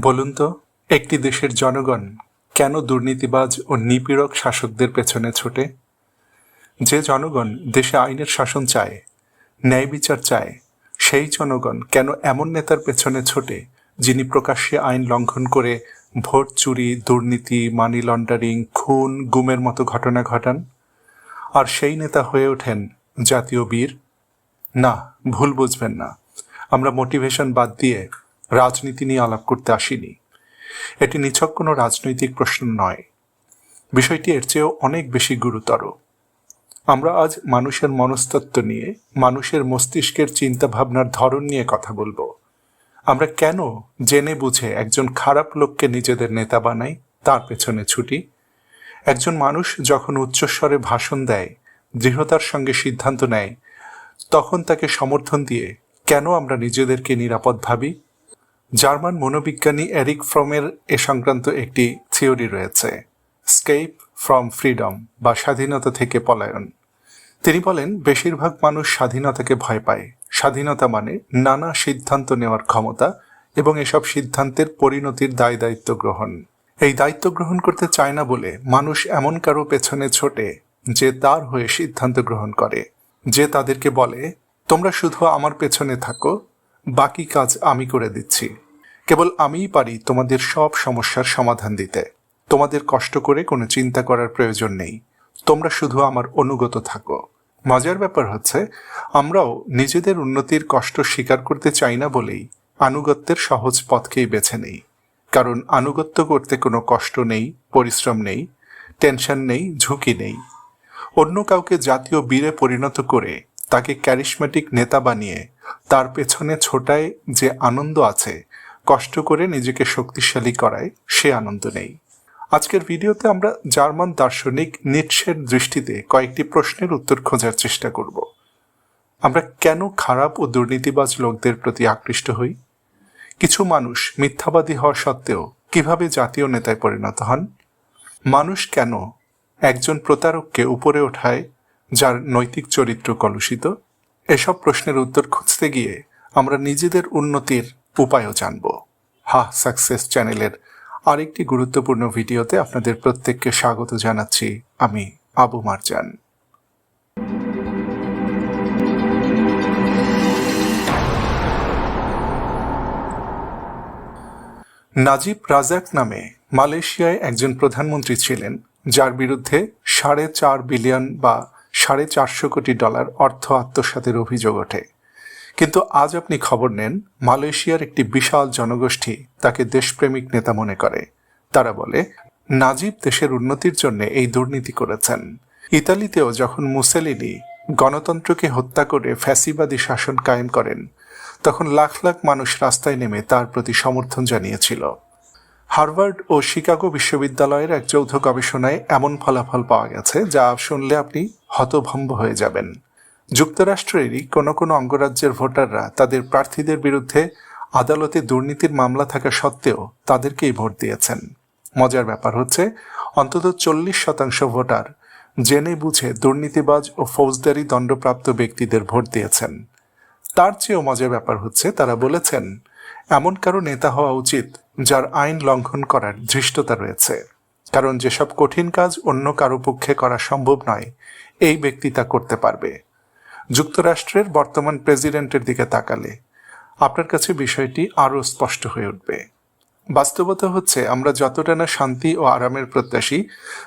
বলুন তো, একটি দেশের জনগণ কেন দুর্নীতিবাজ ও নিপীড়ক শাসকদের পেছনে ছোটে? যে জনগণ দেশে আইনের শাসন চায়, ন্যায় বিচার চায়, সেই জনগণ কেন এমন নেতার পেছনে ছোটে, যিনি প্রকাশ্যে আইন লঙ্ঘন করে ভোট চুরি, দুর্নীতি মানি লন্ডারিং খুন, গুমের মতো ঘটনা ঘটান? আর সেই নেতা হয়ে ওঠেন জাতীয় বীর? না, ভুল বুঝবেন না। আমরা মোটিভেশন বাদ দিয়ে রাজনীতি নিয়ে আলাপ করতে আসিনি। এটি নিছক কোনো রাজনৈতিক প্রশ্ন নয়। বিষয়টি এর চেয়েও অনেক বেশি গুরুতর। আমরা আজ মানুষের মনস্তত্ত্ব নিয়ে, মানুষের মস্তিষ্কের চিন্তা ভাবনার ধরন নিয়ে কথা বলব। আমরা কেন জেনে বুঝে একজন খারাপ লোককে নিজেদের নেতা বানাই, তার পেছনে ছুটি? একজন মানুষ যখন উচ্চস্বরে ভাষণ দেয়, দৃঢ়তার সঙ্গে সিদ্ধান্ত নেয়, তখন তাকে সমর্থন দিয়ে কেন আমরা নিজেদেরকে নিরাপদ ভাবি? জার্মান মনোবিজ্ঞানী এরিক ফ্রমের এ সংক্রান্ত একটি থিওরি রয়েছে, স্কেপ ফ্রম ফ্রিডম বা স্বাধীনতা থেকে পলায়ন। তিনি বলেন, বেশিরভাগ মানুষ স্বাধীনতাকে ভয় পায়। স্বাধীনতা মানে নানা সিদ্ধান্ত নেওয়ার ক্ষমতা এবং এসব সিদ্ধান্তের পরিণতির দায় দায়িত্ব গ্রহণ। এই দায়িত্ব গ্রহণ করতে চায় না বলে মানুষ এমন কারও পেছনে ছোটে যে তার হয়ে সিদ্ধান্ত গ্রহণ করে, যে তাদেরকে বলে, তোমরা শুধু আমার পেছনে থাকো বাকি কাজ আমি করে দিচ্ছি। কেবল আমিই পারি তোমাদের সব সমস্যার সমাধান দিতে। তোমাদের কষ্ট করে কোনো চিন্তা করার প্রয়োজন নেই। তোমরা শুধু আমার অনুগত থাকো। মজার ব্যাপার হচ্ছে, আমরাও নিজেদের উন্নতির কষ্ট স্বীকার করতে চাই না বলেই আনুগত্যের সহজ পথকেই বেছে নেই। কারণ আনুগত্য করতে কোনো কষ্ট নেই, পরিশ্রম নেই, টেনশন নেই, ঝুঁকি নেই। অন্য কাউকে জাতীয় বীরে পরিণত করে তাকে ক্যারিসমেটিক নেতা বানিয়ে তার পেছনে ছোটায় যে আনন্দ আছে, কষ্ট করে নিজেকে শক্তিশালী করায় সে আনন্দ নেই। আজকের ভিডিওতে আমরা জার্মান দার্শনিক নিটসের দৃষ্টিতে কয়েকটি প্রশ্নের উত্তর খোঁজার চেষ্টা করব। আমরা কেন খারাপ ও দুর্নীতিবাজ লোকদের প্রতি আকৃষ্ট হই? কিছু মানুষ মিথ্যাবাদী হওয়া সত্ত্বেও কীভাবে জাতীয় নেতায় পরিণত হন? মানুষ কেন একজন প্রতারককে উপরে ওঠায় যার নৈতিক চরিত্র কলুষিত, এসব প্রশ্নের উত্তর খুঁজতে গিয়ে আমরা নিজেদের উন্নতির উপায়ও জানব। হা, সাকসেস চ্যানেলের আরেকটি গুরুত্বপূর্ণ ভিডিওতে আপনাদের প্রত্যেককে স্বাগত জানাচ্ছি আমি, আবু মারজান। নাজিব রাজাক নামে মালয়েশিয়ায় একজন প্রধানমন্ত্রী ছিলেন, যার বিরুদ্ধে সাড়ে চার বিলিয়ন বা সাড়ে চারশো কোটি ডলার অর্থ আত্মসাতের অভিযোগ ওঠে। কিন্তু আজ আপনি খবর নেন, মালয়েশিয়ার একটি বিশাল জনগোষ্ঠী তাকে দেশপ্রেমিক নেতা মনে করে। তারা বলে, নাজিব দেশের উন্নতির জন্য এই দুর্নীতি করেছেন। ইতালিতেও যখন মুসেলিনি গণতন্ত্রকে হত্যা করে ফ্যাসিবাদী শাসন কায়েম করেন, তখন লাখ লাখ মানুষ রাস্তায় নেমে তার প্রতি সমর্থন জানিয়েছিল। হার্ভার্ড ও শিকাগো বিশ্ববিদ্যালয়ের এক যৌথ গবেষণায় এমন ফলাফল পাওয়া গেছে যা শুনলে আপনি হতভম্ব হয়ে যাবেন। যুক্তরাষ্ট্রেরই কোনো কোনো অঙ্গরাজ্যের ভোটাররা তাদের প্রার্থীদের বিরুদ্ধে আদালতে দুর্নীতির মামলা থাকা সত্ত্বেও তাদেরকেই ভোট দিয়েছেন। মজার ব্যাপার হচ্ছে, অন্তত চল্লিশ শতাংশ ভোটার জেনে বুঝে দুর্নীতিবাজ ও ফৌজদারি দণ্ডপ্রাপ্ত ব্যক্তিদের ভোট দিয়েছেন। তার চেয়েও মজার ব্যাপার হচ্ছে, তারা বলেছেন এমন কারও নেতা হওয়া উচিত যার আইন লঙ্ঘন করার ধৃষ্টতা রয়েছে। কারণ যেসব কঠিন কাজ অন্য কারও পক্ষে করা সম্ভব নয়, এই ব্যক্তি তা করতে পারবে। যুক্তরাষ্ট্রের বর্তমান প্রেসিডেন্টের দিকে তাকালে আপনার কাছে বিষয়টি আরও স্পষ্ট হয়ে উঠবে। বাস্তবতা হচ্ছে, আমরা যতটা না শান্তি ও আরামের প্রত্যাশী,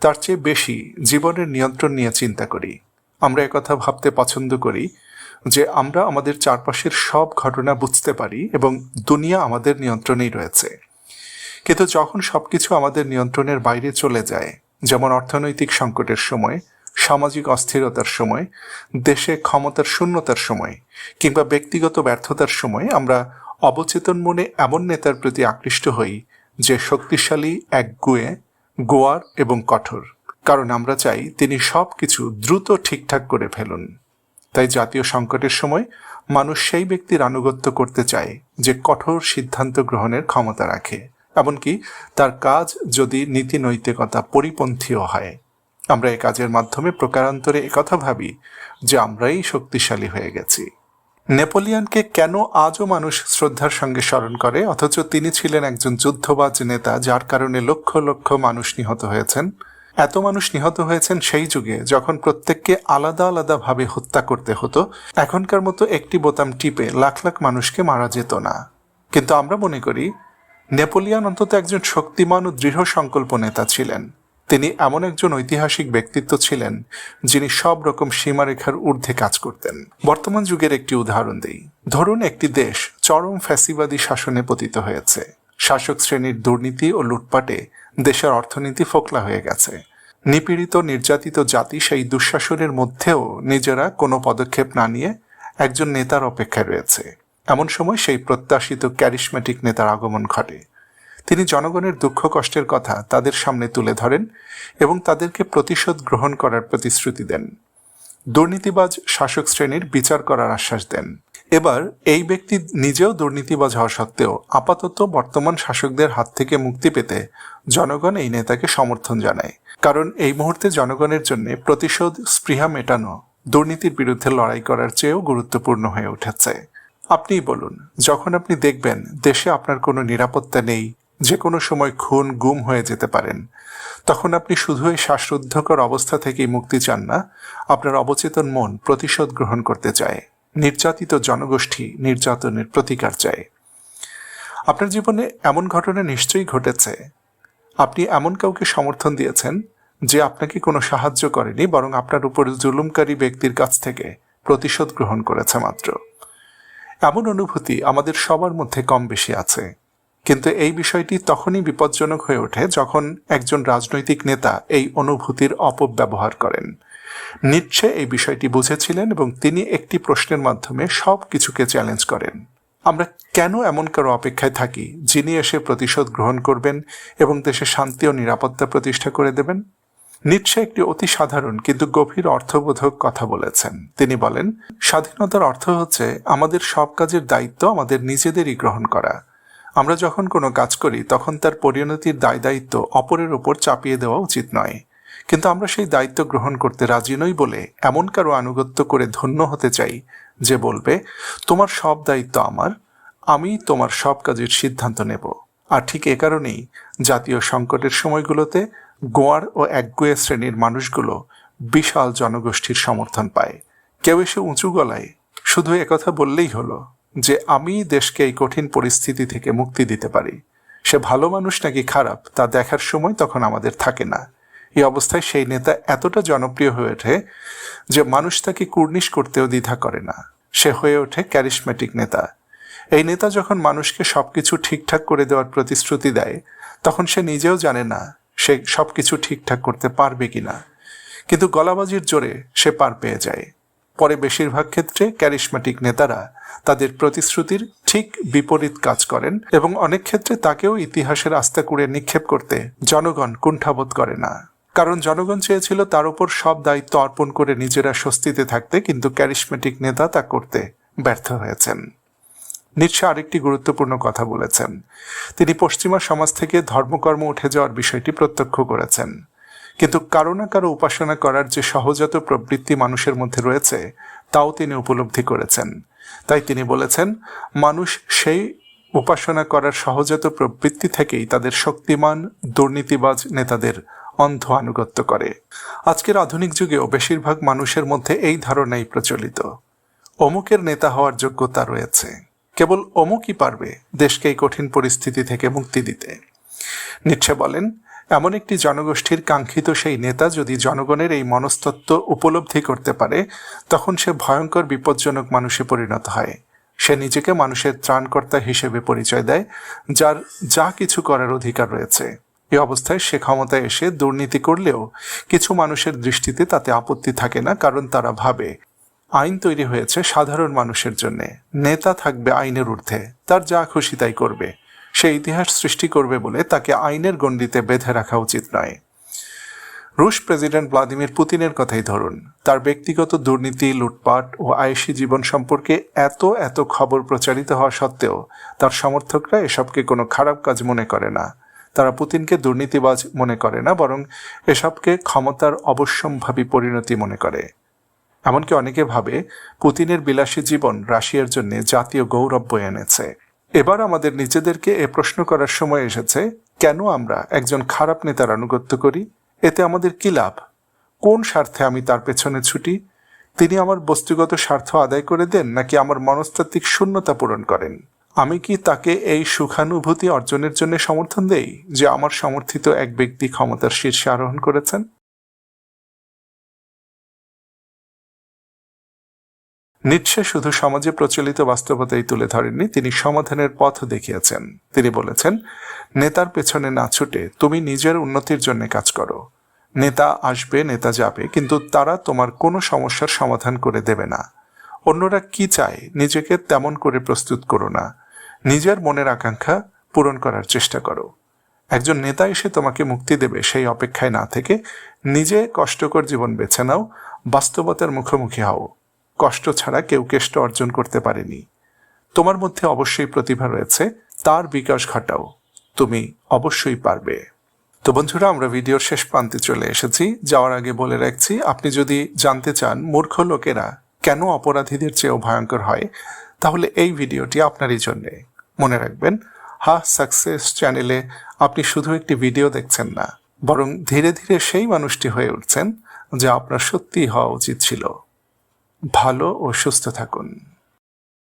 তার চেয়ে বেশি জীবনের নিয়ন্ত্রণ নিয়ে চিন্তা করি। আমরা একথা ভাবতে পছন্দ করি যে আমরা আমাদের চারপাশের সব ঘটনা বুঝতে পারি এবং দুনিয়া আমাদের নিয়ন্ত্রণেই রয়েছে। কিন্তু যখন সবকিছু আমাদের নিয়ন্ত্রণের বাইরে চলে যায়, যেমন অর্থনৈতিক সংকটের সময়, সামাজিক অস্থিরতার সময়, দেশে ক্ষমতার শূন্যতার সময়, কিংবা ব্যক্তিগত ব্যর্থতার সময়, আমরা অবচেতন মনে এমন নেতার প্রতি আকৃষ্ট হই যে শক্তিশালী এক একগুয়ে, গোয়ার এবং কঠোর। কারণ আমরা চাই তিনি সব কিছু দ্রুত ঠিকঠাক করে ফেলুন। তাই জাতীয় সংকটের সময় মানুষ সেই ব্যক্তির আনুগত্য করতে চায় যে কঠোর সিদ্ধান্ত গ্রহণের ক্ষমতা রাখে। এমনকি তার কাজ যদি নীতি নৈতিকতা পরিপন্থীও হয়। আমরা এই কাজের মাধ্যমে প্রকারান্তরে একথা ভাবি যে আমরাই শক্তিশালী হয়ে গেছি। নেপোলিয়নকে কেন আজও মানুষ শ্রদ্ধার সঙ্গে স্মরণ করে? অথচ তিনি ছিলেন একজন যুদ্ধবাজ নেতা যার কারণে লক্ষ লক্ষ মানুষ নিহত হয়েছেন। এত মানুষ নিহত হয়েছেন সেই যুগে যখন প্রত্যেককে আলাদা আলাদাভাবে হত্যা করতে হতো, এখনকার মতো একটি বোতাম টিপে লাখ লাখ মানুষকে মারা যেত না। কিন্তু আমরা মনে করি, নেপোলিয়ন অন্তত একজন শক্তিমান ও দৃঢ় সংকল্প নেতা ছিলেন। তিনি এমন একজন ঐতিহাসিক ব্যক্তিত্ব ছিলেন, যিনি সব রকম সীমারেখার ঊর্ধ্বে কাজ করতেন। বর্তমান যুগের একটি উদাহরণ দিই। ধরুন একটি দেশ চরম ফ্যাসিবাদী শাসনে পতিত হয়েছে। শাসক শ্রেণির দুর্নীতি ও লুটপাটে দেশের অর্থনীতি ফোকলা হয়ে গেছে। নিপীড়িত, নির্যাতিত জাতি সেই দুঃশাসনের মধ্যেও নিজেরা কোনো পদক্ষেপ না নিয়ে একজন নেতার অপেক্ষায় রয়েছে। এমন সময় সেই প্রত্যাশিত ক্যারিসমেটিক নেতার আগমন ঘটে। তিনি জনগণের দুঃখ কষ্টের কথা তাদের সামনে তুলে ধরেন এবং তাদেরকে প্রতিশোধ গ্রহণ করার প্রতিশ্রুতি দেন। দুর্নীতিবাজ শাসক শ্রেণির বিচার করার আশ্বাস দেন। এবার এই ব্যক্তি নিজেও দুর্নীতিবাজ হওয়া সত্ত্বেও আপাতত বর্তমান শাসকদের হাত থেকে মুক্তি পেতে জনগণ এই নেতাকে সমর্থন জানায়। কারণ এই মুহূর্তে জনগণের জন্য প্রতিশোধ স্পৃহা মেটানো দুর্নীতির বিরুদ্ধে লড়াই করার চেয়েও গুরুত্বপূর্ণ হয়ে উঠেছে। আপনিই বলুন, যখন আপনি দেখবেন দেশে আপনার কোনো নিরাপত্তা নেই যে কোনো সময় খুন, গুম হয়ে যেতে পারেন, তখন আপনি শুধু এই শ্বাসরুদ্ধকর অবস্থা থেকেই মুক্তি চান না, আপনার অবচেতন মন প্রতিশোধ গ্রহণ করতে চায়। নির্যাতিত জনগোষ্ঠী নির্যাতনের প্রতিকার চায়। আপনার জীবনে এমন ঘটনা নিশ্চয়ই ঘটেছে। আপনি এমন কাউকে সমর্থন দিয়েছেন যে আপনাকে কোনো সাহায্য করেনি, বরং আপনার উপর জুলুমকারী ব্যক্তির কাছ থেকে প্রতিশোধ গ্রহণ করেছে মাত্র। এমন অনুভূতি আমাদের সবার মধ্যে কম বেশি আছে। কিন্তু এই বিষয়টি তখনই বিপজ্জনক হয়ে ওঠে যখন একজন রাজনৈতিক নেতা এই অনুভূতির অপব্যবহার করেন। নিচ্ছে এই বিষয়টি বুঝেছিলেন এবং তিনি একটি প্রশ্নের মাধ্যমে সব কিছুকে চ্যালেঞ্জ করেন। আমরা কেন এমন কারও অপেক্ষায় থাকি, যিনি এসে প্রতিশোধ গ্রহণ করবেন এবং দেশে শান্তি ও নিরাপত্তা প্রতিষ্ঠা করে দেবেন? নিচ্ছে একটি অতি সাধারণ কিন্তু গভীর অর্থবোধক কথা বলেছেন। তিনি বলেন, স্বাধীনতার অর্থ হচ্ছে আমাদের সব কাজের দায়িত্ব আমাদের নিজেদেরই গ্রহণ করা। আমরা যখন কোনো কাজ করি, তখন তার পরিণতির দায় দায়িত্ব অপরের ওপর চাপিয়ে দেওয়া উচিত নয়। কিন্তু আমরা সেই দায়িত্ব গ্রহণ করতে রাজি নই বলে এমন কারও আনুগত্য করে ধন্য হতে চাই যে বলবে, তোমার সব দায়িত্ব আমার, আমি তোমার সব কাজের সিদ্ধান্ত নেব। আর ঠিক এ কারণেই জাতীয় সংকটের সময়গুলোতে গোয়ার ও একগুয়ে শ্রেণির মানুষগুলো বিশাল জনগোষ্ঠীর সমর্থন পায়। কেউ এসে উঁচু গলায় শুধু একথা বললেই হলো যে, আমি দেশকে এই কঠিন পরিস্থিতি থেকে মুক্তি দিতে পারি। সে ভালো মানুষ নাকি খারাপ, তা দেখার সময় তখন আমাদের থাকে না। এই অবস্থায় সেই নেতা এতটা জনপ্রিয় হয়ে ওঠে যে মানুষ তাকে কুর্নিশ করতেও দ্বিধা করে না। সে হয়ে ওঠে ক্যারিসমেটিক নেতা। এই নেতা যখন মানুষকে সবকিছু ঠিকঠাক করে দেওয়ার প্রতিশ্রুতি দেয়, তখন সে নিজেও জানে না সে সবকিছু ঠিকঠাক করতে পারবে কিনা। কিন্তু গলাবাজির জোরে সে পার পেয়ে যায়। পরে বেশিরভাগ ক্ষেত্রে ক্যারিসমেটিক নেতারা তাদের প্রতিশ্রুতির ঠিক বিপরীত কাজ করেন এবং অনেক ক্ষেত্রে তাকেও ইতিহাসের আস্থা কুড়ে নিক্ষেপ করতে জনগণ কুণ্ঠাবোধ করে না। কারণ জনগণ চেয়েছিল তার উপর সব দায়িত্ব অর্পণ করে নিজেরা স্বস্তিতে থাকতে, কিন্তু ক্যারিসমেটিক নেতা তা করতে ব্যর্থ হয়েছেন। নিশ্চয় আরেকটি গুরুত্বপূর্ণ কথা বলেছেন। তিনি পশ্চিমা সমাজ থেকে ধর্মকর্ম উঠে যাওয়ার বিষয়টি প্রত্যক্ষ করেছেন। কিন্তু কারও না কারও উপাসনা করার যে সহজাত প্রবৃত্তি মানুষের মধ্যে রয়েছে, তাও তিনি উপলব্ধি করেছেন। তাই তিনি বলেছেন, মানুষ সেই উপাসনা করার সহজাত প্রবৃত্তি থেকেই তাদের শক্তিমান, দুর্নীতিবাজ নেতাদের অন্ধ আনুগত্য করে। আজকের আধুনিক যুগেও বেশিরভাগ মানুষের মধ্যে এই ধারণাই প্রচলিত। অমুকের নেতা হওয়ার যোগ্যতা রয়েছে। কেবল অমুকই পারবে দেশকে এই কঠিন পরিস্থিতি থেকে মুক্তি দিতে। নিচ্ছে বলেন, এমন একটি জনগোষ্ঠীর কাঙ্ক্ষিত সেই নেতা যদি জনগণের এই মনস্তত্ত্ব উপলব্ধি করতে পারে, তখন সে ভয়ঙ্কর বিপজ্জনক মানুষে পরিণত হয়। সে নিজেকে মানুষের ত্রাণকর্তা হিসেবে পরিচয় দেয়, যার যা কিছু করার অধিকার রয়েছে। এ অবস্থায় সে ক্ষমতায় এসে দুর্নীতি করলেও কিছু মানুষের দৃষ্টিতে তাতে আপত্তি থাকে না, কারণ তারা ভাবে আইন তৈরি হয়েছে সাধারণ মানুষের জন্যে। নেতা থাকবে আইনের ঊর্ধ্বে, তার যা খুশি তাই করবে। সে ইতিহাস সৃষ্টি করবে বলে তাকে আইনের গণ্ডিতে বেঁধে রাখা উচিত নয়। রুশ প্রেসিডেন্ট ভ্লাদিমির পুতিনের কথাই ধরুন। তার ব্যক্তিগত দুর্নীতি, লুটপাট ও আয়েসি জীবন সম্পর্কে এত এত খবর প্রচারিত হওয়া সত্ত্বেও তার সমর্থকরা এসবকে কোনো খারাপ কাজ মনে করে না। তারা পুতিনকে দুর্নীতিবাজ মনে করে না, বরং এসবকে ক্ষমতার অবশ্যম্ভাবী পরিণতি মনে করে। এমনকি অনেকে ভাবে পুতিনের বিলাসী জীবন রাশিয়ার জন্য জাতীয় গৌরব বয়ে এনেছে। এবার আমাদের নিজেদেরকে এ প্রশ্ন করার সময় এসেছে, কেন আমরা একজন খারাপ নেতার আনুগত্য করি? এতে আমাদের কি লাভ? কোন স্বার্থে আমি তার পেছনে ছুটি? তিনি আমার বস্তুগত স্বার্থ আদায় করে দেন নাকি আমার মনস্তাত্ত্বিক শূন্যতা পূরণ করেন? আমি কি তাকে এই সুখানুভূতি অর্জনের জন্য সমর্থন দেই, যে আমার সমর্থিত এক ব্যক্তি ক্ষমতার শীর্ষে আরোহণ করেছেন? নিচ্ছে শুধু সমাজে প্রচলিত বাস্তবতাই তুলে ধরেননি, তিনি সমাধানের পথ দেখিয়েছেন। তিনি বলেছেন, নেতার পেছনে না ছুটে তুমি নিজের উন্নতির জন্য কাজ করো। নেতা আসবে, নেতা যাবে, কিন্তু তারা তোমার কোনো সমস্যার সমাধান করে দেবে না। অন্যরা কি চায়, নিজেকে তেমন করে প্রস্তুত করো না। নিজের মনের আকাঙ্ক্ষা পূরণ করার চেষ্টা করো। একজন নেতা এসে তোমাকে মুক্তি দেবে সেই অপেক্ষায় না থেকে নিজে কষ্টকর জীবন বেছে নাও, বাস্তবতার মুখোমুখি হও। কষ্ট ছাড়া কেউ কেষ্ট অর্জন করতে পারেনি। তোমার মধ্যে অবশ্যই প্রতিভা রয়েছে, তার বিকাশ ঘটাও। তুমি অবশ্যই পারবে। তো বন্ধুরা, আমরা ভিডিওর শেষ প্রান্তে চলে এসেছি। যাওয়ার আগে বলে রাখছি, আপনি যদি জানতে চান মূর্খ লোকেরা কেন অপরাধীদের চেয়েও ভয়ঙ্কর হয়, তাহলে এই ভিডিওটি আপনারই জন্যে। মনে রাখবেন, হা সাকসেস চ্যানেলে আপনি শুধু একটি ভিডিও দেখছেন না, বরং ধীরে ধীরে সেই মানুষটি হয়ে উঠছেন, যা আপনার সত্যিই হওয়া উচিত ছিল। ভালো ও সুস্থ থাকুন।